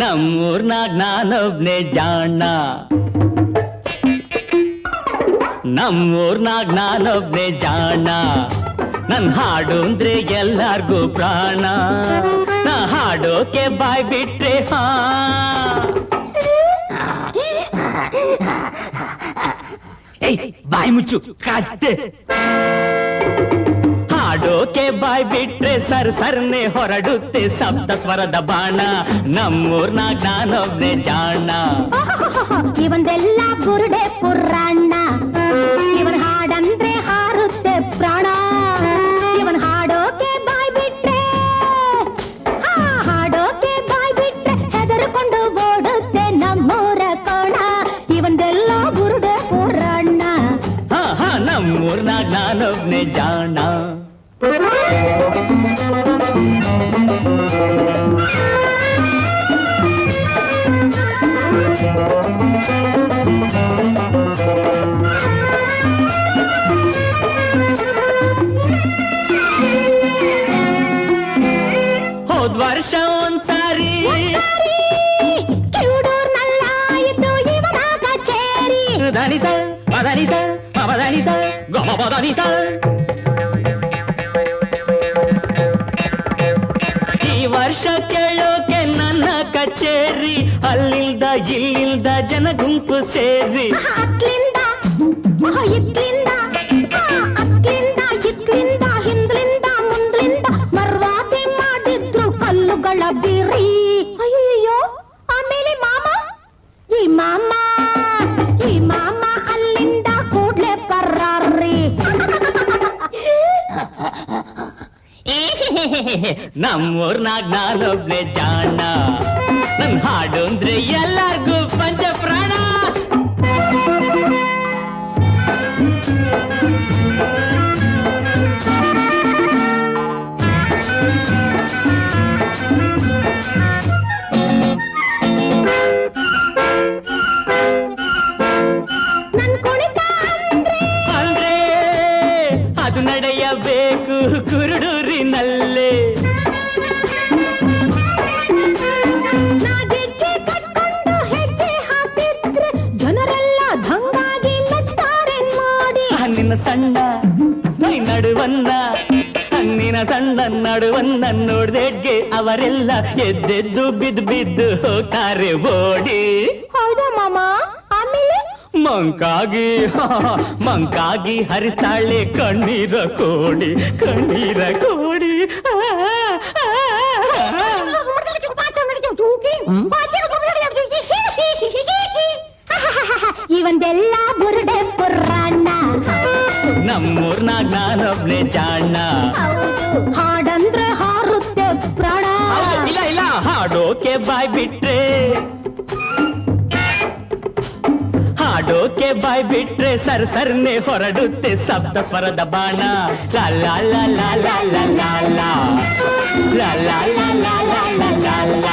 ನಮ್ಮೂರ್ನಾಗ ನಾನೊಬ್ನೇ ಜಾಣ ನಮ್ಮೂರ್ನಾಗ ನಾನೊಬ್ನೇ ಜಾಣ 난 하ड़ोंदरे ಎಲ್ಲಾರ್ಗು ಪ್ರಾಣಾ 나 하ಡೋಕೆ 바이 ಬಿತ್ರೆ ಹಾ ಏಯ್ 바이 ಮುಚ್ಚ ಕಾಡ್ತೆ 하ಡೋಕೆ 바이 ಬಿತ್ರೆ ಸರ್ፈርನೇ ಹೊರಡುತ್ತೆ ಸப்த ಸ್ವರದ ಬಾಣ ನಮ್ಮೂರ್ ನಾ ಜಾನೊಬ್ನೇ જાણನಾ ಈ ಬಂದೆಲ್ಲ వర్షం సారి దాని సార్ మదని సార్ మదని సార్ గమ పదని సార్ ಸ್ಪರ್ಶ ಕೇಳೋಕೆ ನನ್ನ ಕಚೇರಿ ಅಲ್ಲಿಂದ ಇಲ್ಲಿಂದ ಜನ ಗುಂಪು ಸೇರಿ ಅತ್ಲಿಂದ ಇತ್ಲಿಂದ ಅತ್ಲಿಂದ ಇತ್ಲಿಂದ ಹಿಂದ್ಲಿಂದ ಮುಂದ್ಲಿಂದ ಮರ್ವಾತೆ ಮಾಡಿದ್ರು ಕಲ್ಲುಗಳ ಬಿರಿ ಅಯ್ಯೋ ಆಮೇಲೆ ಮಾಮ ಈ ಮಾಮ ಈ ಮಾಮ ಅಲ್ಲಿಂದ ಕೂಡ್ಲೆ ಬರ್ರಾರ್ರಿ ನಮ್ಮೂರ್ನಾಗ ನಾನೊಬ್ಳೆ ಜಾಣ ನನ್ ಹಾಡು ಅಂದ್ರೆ ಎಲ್ಲಾರ್ಗೂ ಪಂಚ ಪ್ರಾಣ அது நடை ಸಣ್ಣ ನೈ ನಡುವನ್ನ ಹಣ್ಣಿನ ಸಣ್ಣ ನಡುವನ್ನ ನೋಡ್ದೆಡ್ಗೆ ಅವರೆಲ್ಲ ಎದ್ದೆದ್ದು ಬಿದ್ದು ಬಿದ್ದು ಹೋಗ್ತಾರೆ ಓಡಿ ಹೌದಾ ಮಾಮ ಮಂಕಾಗಿ ಮಂಕಾಗಿ ಹರಿಸ್ತಾಳೆ ಕಣ್ಣೀರ ಕೋಡಿ ಕಣ್ಣೀರ ಕೋಡಿ ಆ ನಮ್ಮೂರ್ನಾಗ ನಾನೊಬ್ನೇ ಜಾಣ ಹಾಡಂದ್ರೆ ಹಾರುತ್ತೆ ಪ್ರಾಣ ಇಲ್ಲ ಇಲ್ಲ ಹಾಡೋಕೆ ಬಾಯ್ ಬಿಟ್ರೆ ಹಾಡೋಕೆ ಬಾಯ್ ಬಿಟ್ರೆ ಸರ್ ಸರ್ನೆ ಹೊರಡುತ್ತೆ ಸಪ್ತ ಸ್ವರದ ಬಾಣ ಲಾ ಲಾ ಲಾ ಲಾ ಲಾ ಲಾ ಲಾ ಲಾ ಲಾ ಲಾ ಲಾ ಲಾ ಲಾ